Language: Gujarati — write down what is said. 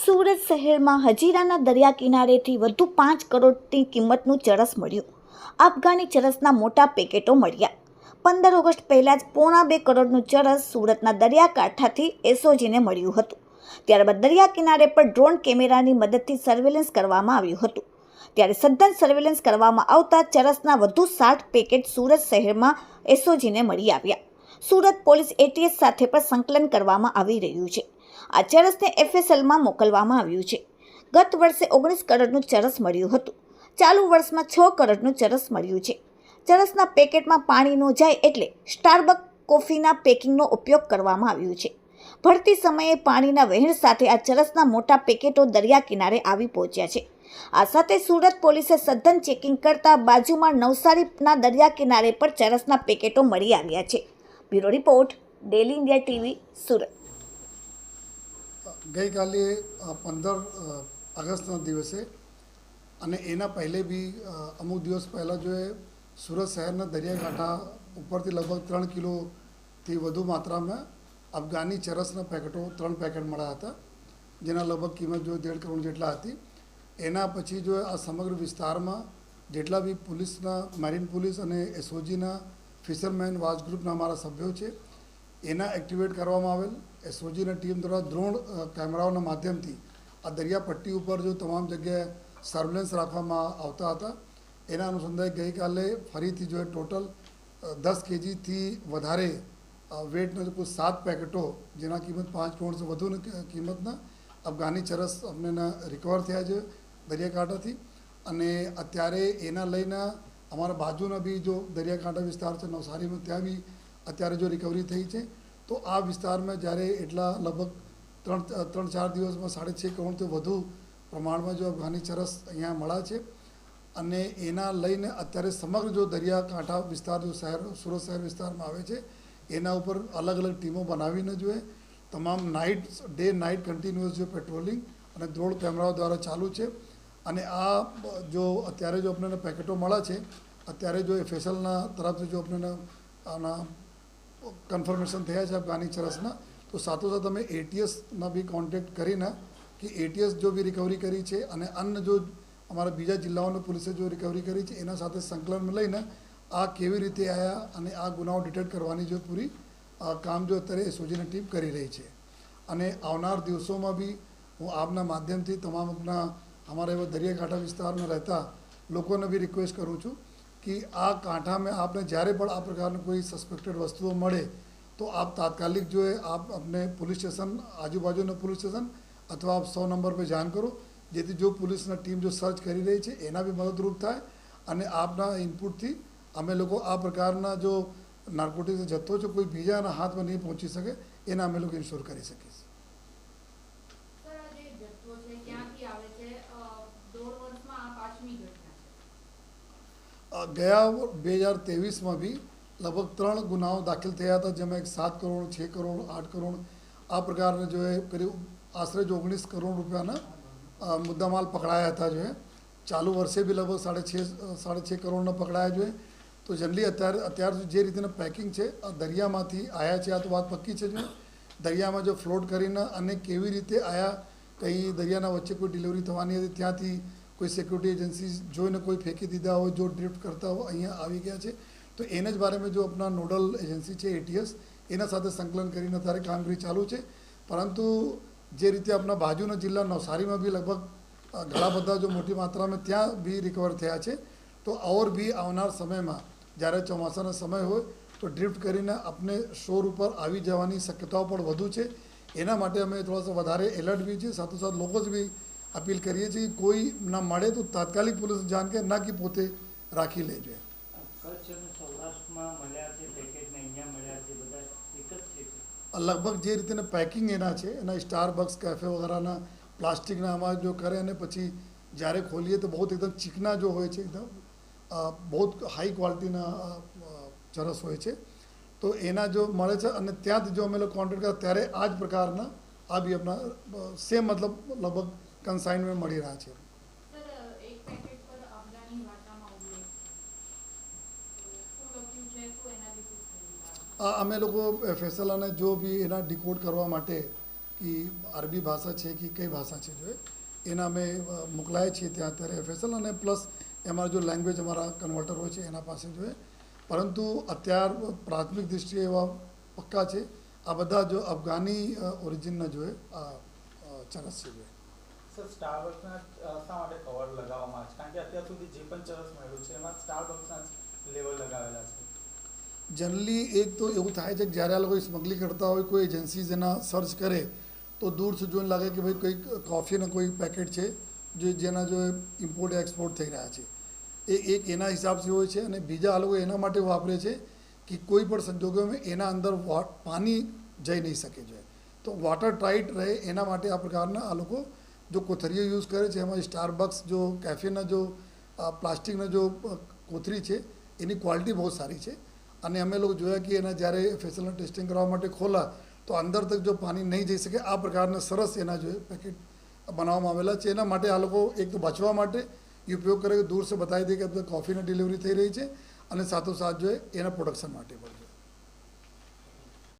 સુરત શહેરમાં હજીરાના દરિયા કિનારેથી વધુ પાંચ કરોડની કિંમતનું ચરસ મળ્યું. અફઘાની ચરસના મોટા પેકેટો મળ્યા. પંદર ઓગસ્ટ પહેલાં જ પોણા બે કરોડનું ચરસ સુરતના દરિયાકાંઠાથી એસઓજીને મળ્યું હતું. ત્યારબાદ દરિયા કિનારે પર ડ્રોન કેમેરાની મદદથી સર્વેલન્સ કરવામાં આવ્યું હતું. ત્યારે સઘન સર્વેલન્સ કરવામાં આવતા ચરસના વધુ સાઠ પેકેટ સુરત શહેરમાં એસઓજીને મળી આવ્યા. સુરત પોલીસ એટીએસ સાથે પણ સંકલન કરવામાં આવી રહ્યું છે. આ ચરસને એફએસએલમાં મોકલવામાં આવ્યું છે. ગત વર્ષે ઓગણીસ કરોડનું ચરસ મળ્યું હતું. ચાલુ વર્ષમાં છ કરોડનું ચરસ મળ્યું છે. ચરસના પેકેટમાં પાણી ન જાય એટલે સ્ટારબક કોફીના પેકિંગનો ઉપયોગ કરવામાં આવ્યો છે. ભરતી સમયે પાણીના વહેણ સાથે આ ચરસના મોટા પેકેટો દરિયા કિનારે આવી પહોંચ્યા છે. આ સાથે સુરત પોલીસે સઘન ચેકિંગ કરતા બાજુમાં નવસારીના દરિયા કિનારે પર ચરસના પેકેટો મળી આવ્યા છે. Bureau report, daily India TV, Surat. ગઈકાલે પંદર ઓગસ્ટના દિવસે અને એના પહેલે બી અમુક દિવસ પહેલાં જો સુરત શહેરના દરિયાકાંઠા ઉપરથી લગભગ ત્રણ કિલોથી વધુ માત્રામાં અફઘાની ચરસના પેકેટો, ત્રણ પેકેટ મળ્યા હતા, જેના લગભગ કિંમત જો દેઢ કરોડ જેટલા હતી. એના પછી જો આ સમગ્ર વિસ્તારમાં જેટલા બી પોલીસના, મેરીન પોલીસ અને એસઓજીના ફિશરમેન વાચ ગ્રુપના અમારા સભ્યો છે. એના એક્ટિવેટ કરવામાં આવેલ. એસઓજીની ટીમ દ્વારા દ્રોણ કેમેરાઓના માધ્યમથી આ દરિયા પટ્ટી ઉપર જો તમામ જગ્યાએ સર્વેલન્સ રાખવામાં આવતા હતા. એના અનુસંધાને ગઈકાલે ફરીથી જો ટોટલ દસ કેજીથી વધારે વેટના કુલ સાત પેકેટો, જેના કિંમત પાંચ કરોડથી વધુની કિંમતના, અફઘાની ચરસ અમને રિકવર થયા છે દરિયાકાંઠાથી. અને અત્યારે એના લઈને અમારા બાજુના બી જો દરિયાકાંઠા વિસ્તાર છે નવસારીમાં ત્યાં બી અત્યારે જો રિકવરી થઈ છે, તો આ વિસ્તારમાં જ્યારે એટલા લગભગ ત્રણ ત્રણ, ચાર દિવસમાં સાડે છ કરોડથી વધુ પ્રમાણમાં જો અફઘાની ચરસ અહીંયા મળ્યા છે અને એના લઈને અત્યારે સમગ્ર જો દરિયાકાંઠા વિસ્તાર, જો શહેર, સુરત શહેર વિસ્તારમાં આવે છે, એના ઉપર અલગ અલગ ટીમો બનાવીને જોઈએ તમામ નાઇટ ડે નાઇટ કન્ટિન્યુઅસ જો પેટ્રોલિંગ અને દ્રોણ કેમેરાઓ દ્વારા ચાલુ છે અને આ જો અત્યારે જો આપણને પેકેટો મળ્યા છે, અત્યારે જો એફએસએલના તરફથી જો આપણને આના કન્ફર્મેશન થયા છે પ્લાનિંગ ચરસના, તો સાથોસાથ અમે એટીએસના બી કોન્ટેક્ટ કરીને કે એટીએસ જો બી રિકવરી કરી છે અને અન્ય જો અમારા બીજા જિલ્લાઓની પોલીસે જો રિકવરી કરી છે, એના સાથે સંકલન લઈને આ કેવી રીતે આવ્યા અને આ ગુનાઓ ડિટેક્ટ કરવાની જો પૂરી કામ જો અત્યારે એસઓજીની ટીમ કરી રહી છે. અને આવનાર દિવસોમાં બી હું આપના માધ્યમથી તમામ આપણા અમારા એવા દરિયાકાંઠા વિસ્તારમાં રહેતા લોકોને બી રિક્વેસ્ટ કરું છું કે આ કાંઠામાં આપને જ્યારે પણ આ પ્રકારની કોઈ સસ્પેક્ટેડ વસ્તુઓ મળે તો આપ તાત્કાલિક જો એ આપ अपने પોલીસ સ્ટેશન આજુબાજુના પોલીસ સ્ટેશન અથવા આપ સો નંબર પર જાણ કરો જેથી જો પોલીસના ટીમ જો સર્ચ કરી રહી છે એના બી મદદરૂપ થાય અને આપના ઇનપુટથી અમે લોકો આ પ્રકારના જો નાર્કોટિક્સ જથ્થો છે કોઈ બીજાના હાથમાં નહીં પહોંચી શકે એના અમે લોકો ઇન્શ્યોર કરી શકીશું સર ગયા બે હજાર ત્રેવીસમાં બી લગભગ ત્રણ ગુનાઓ દાખલ થયા હતા, જેમાં એક સાત કરોડ, છ કરોડ, આઠ કરોડ, આ પ્રકારના જો એ કરીબ આશરે જો ઓગણીસ કરોડ રૂપિયાના મુદ્દામાલ પકડાયા હતા જો ચાલુ વર્ષે બી લગભગ સાડે છ સાડે છ કરોડના પકડાયા જોઈએ તો જનરલી અત્યારે, અત્યાર જે રીતના પેકિંગ છે, આ દરિયામાંથી આવ્યા છે, આ તો વાત પક્કી છે જો દરિયામાં જો ફ્લોટ કરીને અને કેવી રીતે આયા, કંઈ દરિયાના વચ્ચે કોઈ ડિલિવરી થવાની હતી, ત્યાંથી કોઈ સિક્યુરિટી એજન્સી જોઈને કોઈ ફેંકી દીધા હોય, જો ડ્રિફ્ટ કરતા હોય, અહીંયા આવી ગયા છે. તો એને જ બારેમાં જો આપણા નોડલ એજન્સી છે એટીએસ એના સાથે સંકલન કરીને અત્યારે કામગીરી ચાલુ છે. પરંતુ જે રીતે આપણા બાજુના જિલ્લા નવસારીમાં બી લગભગ ઘણા બધા જો મોટી માત્રામાં ત્યાં બી રિકવર થયા છે. તો ઓર બી આવનાર સમયમાં, જ્યારે ચોમાસાનો સમય હોય, તો ડ્રિફ્ટ કરીને આપણે શોર ઉપર આવી જવાની શક્યતાઓ પણ વધુ છે. એના માટે અમે થોડા વધારે એલર્ટ બી છીએ સાથોસાથ લોકો જ બી અપીલ કરીએ છીએ કે કોઈ ના મળે તો તાત્કાલિક પોલીસ જાણ કે ના કે પોતે રાખી લેજે? લગભગ જે રીતેના પેકિંગ એના છે એના સ્ટાર બક્સ કેફે વગેરેના પ્લાસ્ટિકના આમાં જો કરે અને પછી જ્યારે ખોલીએ તો બહુ એકદમ ચીકના જો હોય છે એકદમ બહુ હાઈ ક્વોલિટીના ચરસ હોય છે તો એના જો મળે છે અને ત્યાંથી જો અમે લોકો કોન્ટેક્ટ કર્યા ત્યારે આ જ પ્રકારના આ બી આપણા સેમ મતલબ લગભગ કન્સાઇનમેન્ટ મળી રહ્યા છે. અમે લોકો ફેસલાને જો બી એના ડિકોડ કરવા માટે કે અરબી ભાષા છે કે કઈ ભાષા છે જો એના અમે મોકલાય છીએ ત્યાં અત્યારે ફેસલ અને પ્લસ અમારા જો લેંગ્વેજ અમારા કન્વર્ટર હોય છે એના પાસે જોઈએ પરંતુ અત્યાર પ્રાથમિક દૃષ્ટિએ એવા પક્કા છે. આ બધા જો અફઘાની ઓરિજિનના જોઈએ આ ચરસ છે જોઈએ સ્ટારબક્સના શા માટે કવર લગાવવામાં છે? કારણ કે અત્યાર સુધી જે પણ ચરસ મળ્યું છે, એમાં જ લેવલ લગાવેલા છે. જનરલી એક તો એવું થાય છે કે જ્યારે આ લોકો સ્મગલિંગ કરતા હોય, કોઈ એજન્સીઝ એના સર્ચ કરે, તો દૂરથી જોઈને લાગે કે ભાઈ કંઈક કોફીના કોઈ પેકેટ છે, જે, જેના જો ઇમ્પોર્ટ એક્સપોર્ટ થઈ રહ્યા છે. એ એક એના હિસાબથી હોય છે અને બીજા આ લોકો એના માટે વાપરે છે કે કોઈ પણ સંજોગોમાં એના અંદર પાણી જઈ નહીં શકે છે. તો વોટર ટાઈટ રહે એના માટે આ પ્રકારના આ લોકો જો કોથરીઓ યુઝ કરે છે એમાં સ્ટારબક્સ જો કેફેના જો પ્લાસ્ટિકના જો કોથરી છે એની ક્વોલિટી બહુ સારી છે અને અમે લોકો જોયા કે એના જ્યારે ફેસલના ટેસ્ટિંગ કરવા માટે ખોલા તો અંદર તક જો પાણી નહીં જઈ શકે આ પ્રકારના સરસ એના જો પેકેટ બનાવવામાં આવેલા છે એના માટે આ લોકો એક તો બચવા માટે ઉપયોગ કરે દૂર સે બતાવી દે કે કોફીની ડિલિવરી થઈ રહી છે અને સાથોસાથ જો એ એના પ્રોડક્શન માટે પણ